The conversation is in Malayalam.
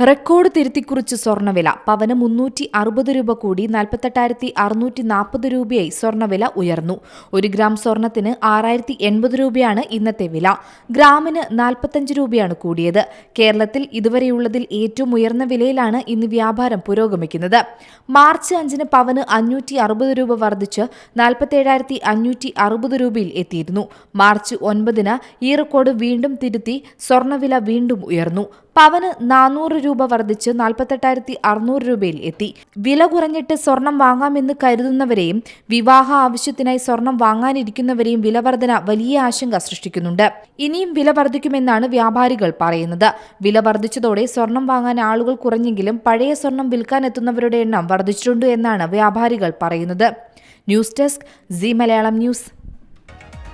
റെക്കോർഡ് തിരുത്തിക്കുറിച്ച് സ്വർണവില പവന് മുന്നൂറ്റി അറുപത് രൂപ കൂടി നാൽപ്പത്തെട്ടായിരത്തി അറുന്നൂറ്റി നാൽപ്പത് രൂപയായി സ്വർണവില ഉയർന്നു. ഒരു ഗ്രാം സ്വർണത്തിന് ആറായിരത്തി എൺപത് രൂപയാണ് ഇന്നത്തെ വില. ഗ്രാമിന് നാൽപ്പത്തഞ്ച് രൂപയാണ് കൂടിയത്. കേരളത്തിൽ ഇതുവരെയുള്ളതിൽ ഏറ്റവും ഉയർന്ന വിലയിലാണ് ഇന്ന് വ്യാപാരം പുരോഗമിക്കുന്നത്. മാർച്ച് അഞ്ചിന് പവന് അഞ്ഞൂറ്റി അറുപത് രൂപ വർദ്ധിച്ച് നാൽപ്പത്തേഴായിരത്തി അഞ്ഞൂറ്റി അറുപത് രൂപയിൽ എത്തിയിരുന്നു. മാർച്ച് ഒൻപതിന് ഈ റെക്കോർഡ് വീണ്ടും തിരുത്തി സ്വർണവില വീണ്ടും ഉയർന്നു. പവന് നാനൂറ് രൂപ വർദ്ധിച്ച് നാൽപ്പത്തെട്ടായിരത്തി അറുന്നൂറ് രൂപയിൽ എത്തി. വില കുറഞ്ഞിട്ട് സ്വർണം വാങ്ങാമെന്ന് കരുതുന്നവരെയും വിവാഹ ആവശ്യത്തിനായി സ്വർണം വാങ്ങാനിരിക്കുന്നവരെയും വിലവർധന വലിയ ആശങ്ക സൃഷ്ടിക്കുന്നുണ്ട്. ഇനിയും വില വർദ്ധിക്കുമെന്നാണ് വ്യാപാരികൾ പറയുന്നത്. വില വർദ്ധിച്ചതോടെ സ്വർണം വാങ്ങാൻ ആളുകൾ കുറഞ്ഞെങ്കിലും പഴയ സ്വർണം വിൽക്കാൻ എത്തുന്നവരുടെ എണ്ണം വർദ്ധിച്ചിട്ടുണ്ട് എന്നാണ് വ്യാപാരികൾ പറയുന്നത്. News desk Zee Malayalam news.